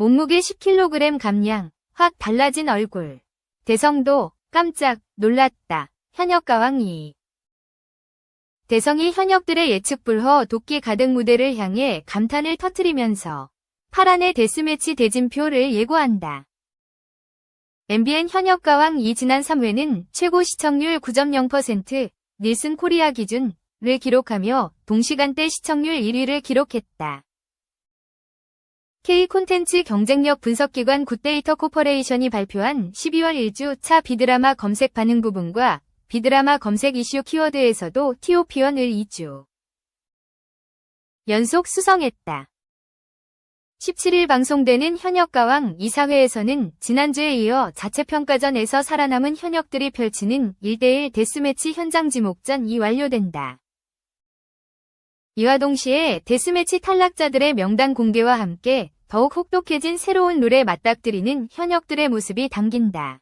몸무게 10kg 감량, 확 달라진 얼굴. 대성도 깜짝 놀랐다. 현역 가왕 2. 대성이 현역들의 예측 불허 도끼 가득 무대를 향해 감탄을 터뜨리면서 파란의 데스매치 대진표를 예고한다. MBN 현역 가왕 2 지난 3회는 최고 시청률 9.0%, 닐슨 코리아 기준을 기록하며 동시간대 시청률 1위를 기록했다. K 콘텐츠 경쟁력 분석기관 굿데이터 코퍼레이션이 발표한 12월 1주 차 비드라마 검색 반응 부분과 비드라마 검색 이슈 키워드에서도 TOP1을 2주 연속 수성했다. 17일 방송되는 현역가왕 이사회에서는 지난주에 이어 자체 평가전에서 살아남은 현역들이 펼치는 1대1 데스매치 현장 지목전이 완료된다. 이와 동시에 데스매치 탈락자들의 명단 공개와 함께 더욱 혹독해진 새로운 룰에 맞닥뜨리는 현역들의 모습이 담긴다.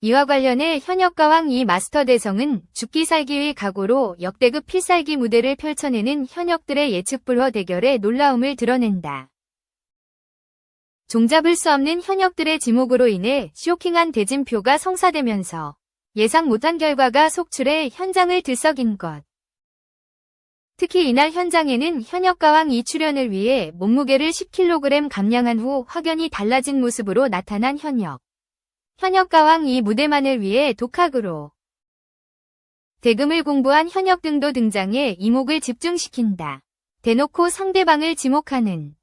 이와 관련해 현역가왕 이 마스터 대성은 죽기 살기의 각오로 역대급 필살기 무대를 펼쳐내는 현역들의 예측 불허 대결에 놀라움을 드러낸다. 종잡을 수 없는 현역들의 지목으로 인해 쇼킹한 대진표가 성사되면서 예상 못한 결과가 속출해 현장을 들썩인 것. 특히 이날 현장에는 현역 가왕 이 출연을 위해 몸무게를 10kg 감량한 후 확연히 달라진 모습으로 나타난 현역. 현역 가왕 이 무대만을 위해 독학으로 대금을 공부한 현역 등도 등장해 이목을 집중시킨다. 대놓고 상대방을 지목하는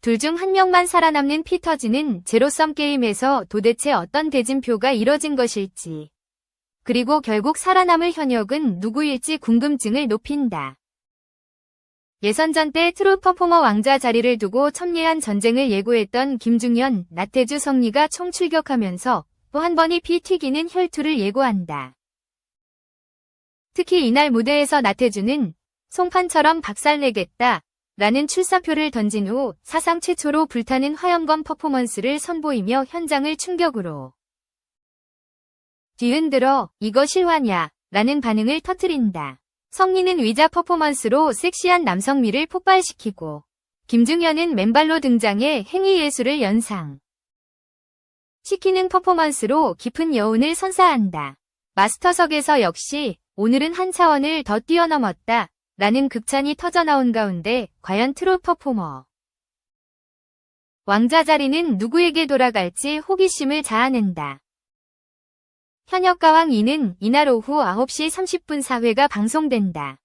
둘 중 한 명만 살아남는 피터즈는 제로섬 게임에서 도대체 어떤 대진표가 이뤄진 것일지 그리고 결국 살아남을 현역은 누구일지 궁금증을 높인다. 예선전 때 트루 퍼포머 왕자 자리를 두고 첨예한 전쟁을 예고했던 김중현, 나태주 성리가 총출격하면서 또 한 번이 피 튀기는 혈투를 예고한다. 특히 이날 무대에서 나태주는 송판처럼 박살내겠다 라는 출사표를 던진 후 사상 최초로 불타는 화염검 퍼포먼스를 선보이며 현장을 충격으로 뒤흔 들어 이거 실화냐 라는 반응을 터뜨린다. 성리는 위자 퍼포먼스로 섹시한 남성미를 폭발시키고 김중현은 맨발로 등장해 행위 예술을 연상. 시키는 퍼포먼스로 깊은 여운을 선사한다. 마스터석에서 역시 오늘은 한 차원을 더 뛰어넘었다. 라는 극찬이 터져나온 가운데 과연 트로 퍼포머. 왕자 자리는 누구에게 돌아갈지 호기심을 자아낸다. 현역가왕 2는 이날 오후 9시 30분 4회가 방송된다.